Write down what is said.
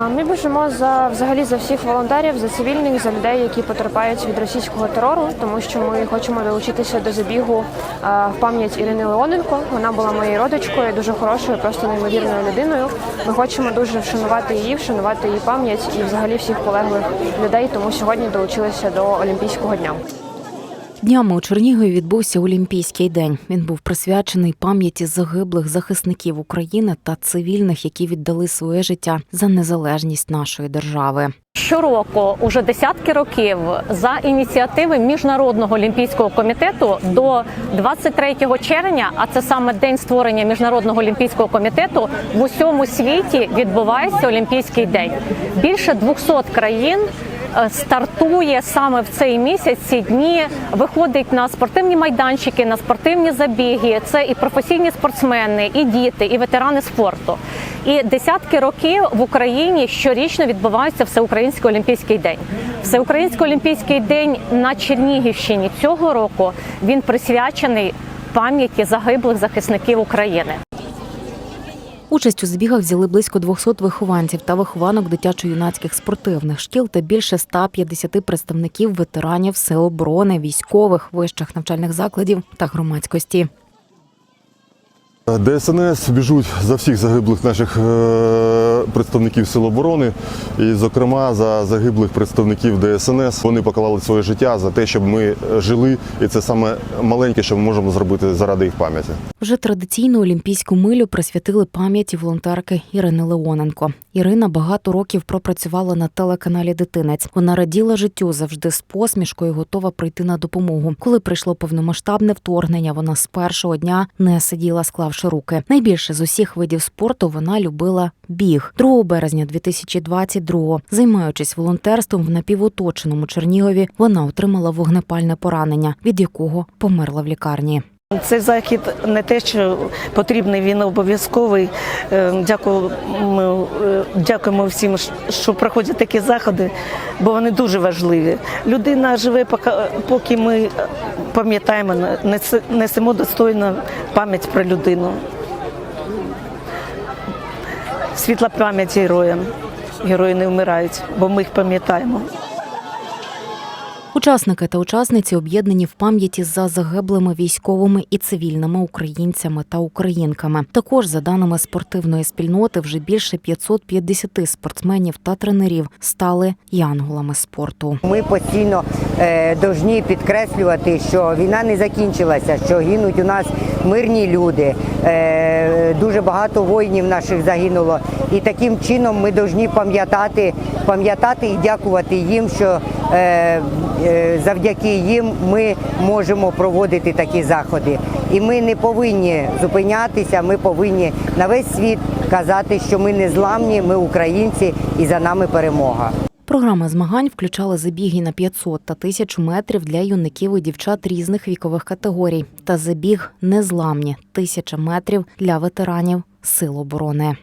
Ми біжимо за взагалі за всіх волонтерів, за цивільних, за людей, які потерпають від російського терору, тому що ми хочемо долучитися до забігу а, в пам'ять Ірини Леоненко. Вона була моєю родичкою, дуже хорошою, просто неймовірною людиною. Ми хочемо дуже вшанувати її, вшанувати її пам'ять і взагалі всіх полеглих людей. Тому сьогодні долучилися до Олімпійського дня. Днями у Чернігові відбувся Олімпійський день. Він був присвячений пам'яті загиблих захисників України та цивільних, які віддали своє життя за незалежність нашої держави. Щороку, уже десятки років, за ініціативи Міжнародного олімпійського комітету до 23 червня, а це саме день створення міжнародного олімпійського комітету, в усьому світі відбувається Олімпійський день. Більше 200 країн. Е, Стартує саме в цей місяць ці дні, виходить на спортивні майданчики, на спортивні забіги. Це і професійні спортсмени, і діти, і ветерани спорту. І десятки років в Україні щорічно відбувається Всеукраїнський олімпійський день. Всеукраїнський олімпійський день на Чернігівщині цього року він присвячений пам'яті загиблих захисників України. Участь у збігах взяли близько 200 вихованців та вихованок дитячо-юнацьких спортивних шкіл та більше 150 представників ветеранів сил оборони, військових, вищих навчальних закладів та громадськості. ДСНС біжуть за всіх загиблих наших е, представників Сил оборони, і, зокрема, за загиблих представників ДСНС. Вони поклали своє життя за те, щоб ми жили, і це саме маленьке, що ми можемо зробити заради їх пам'яті. Вже традиційну олімпійську милю присвятили пам'яті волонтерки Ірини Леоненко. Ірина багато років пропрацювала на телеканалі Дитинець. Вона раділа життю завжди з посмішкою, готова прийти на допомогу. Коли прийшло повномасштабне вторгнення, вона з першого дня не сиділа, склавши руки. Найбільше з усіх видів спорту вона любила біг. 2 березня 2022-го, займаючись волонтерством в напівоточеному Чернігові, вона отримала вогнепальне поранення, від якого померла в лікарні. Цей захід не те, що потрібний, він обов'язковий. Е, Дякуємо, е, дякуємо всім, що проходять такі заходи, бо вони дуже важливі. Людина живе, поки, поки ми пам'ятаємо, несе- несемо достойну пам'ять про людину. Світла пам'ять героям. Герої не вмирають, бо ми їх пам'ятаємо. Учасники та учасниці об'єднані в пам'яті за загиблими військовими і цивільними українцями та українками. Також, за даними спортивної спільноти, вже більше 550 спортсменів та тренерів стали янголами спорту. Ми постійно е, повинні підкреслювати, що війна не закінчилася, що гинуть у нас мирні люди. Е, дуже багато воїнів наших загинуло. І таким чином ми повинні пам'ятати, пам'ятати і дякувати їм, що е, завдяки їм ми можемо проводити такі заходи. І ми не повинні зупинятися, ми повинні на весь світ казати, що ми не зламні, ми українці і за нами перемога. Програма змагань включала забіги на 500 та 1000 метрів для юнаків і дівчат різних вікових категорій та забіг незламні 1000 метрів для ветеранів сил оборони.